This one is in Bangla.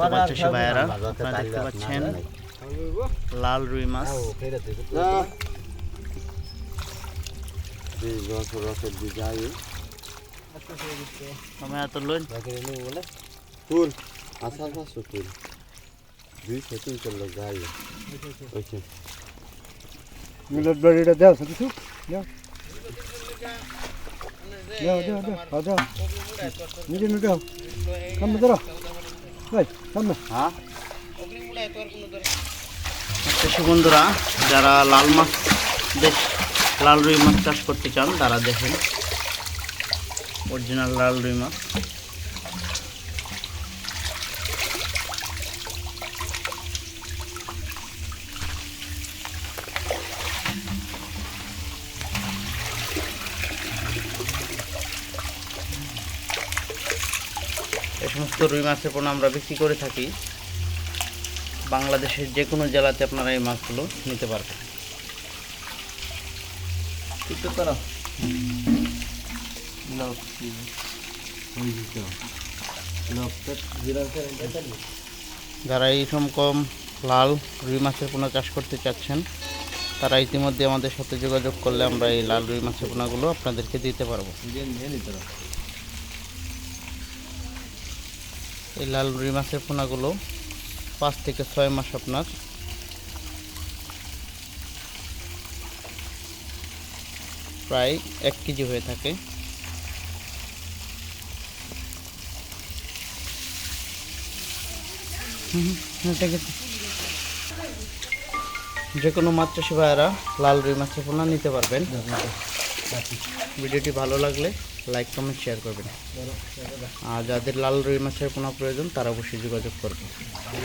দেখতে পাচ্ছি ভাইয়ারা আপনারা দেখতে পাচ্ছেন লাল রুই মাছ। রসের দিয়ে যাই আমি এত লই তুল আশা পাঁচশো তুল দুইশো তিনশো লোক যাই ওইছে মিলট বাড়িটা দাও কিছু দাও। দাও দাও দাও। দাও দাও। নিজে নিজে দাও। ধরো। ভাই সামনে হ্যাঁ কৃষি বন্ধুরা যারা লাল মাছ দেশ লাল রুই মাছ চাষ করতে চান তারা দেখেন অরিজিনাল লাল রুই মাছ। সমস্ত রুই মাছের পণ্য আমরা বিক্রি করে থাকি। বাংলাদেশের যে কোনো জেলাতে আপনারা এই মাছগুলো নিতে পারবেন। একটু করো। যারা এই কম লাল রুই মাছের পোনা চাষ করতে চাচ্ছেন তারা ইতিমধ্যে আমাদের সাথে যোগাযোগ করলে আমরা এই লাল রুই মাছের পোনাগুলো আপনাদেরকে দিতে পারব। এই লাল রুই মাছের পোনাগুলো পাঁচ থেকে ছয় মাস আপনার। প্রায় এক কেজি হয়ে থাকে। যে কোনো মাছ চাষি ভাইয়েরা লাল রুই মাছের পোনা নিতে পারবেন। ভিডিওটি ভালো লাগলে লাইক কমেন্ট শেয়ার করবেন। আর যাদের লাল রুই মাছের পোনা প্রয়োজন, তারা অবশ্যই যোগাযোগ করবেন।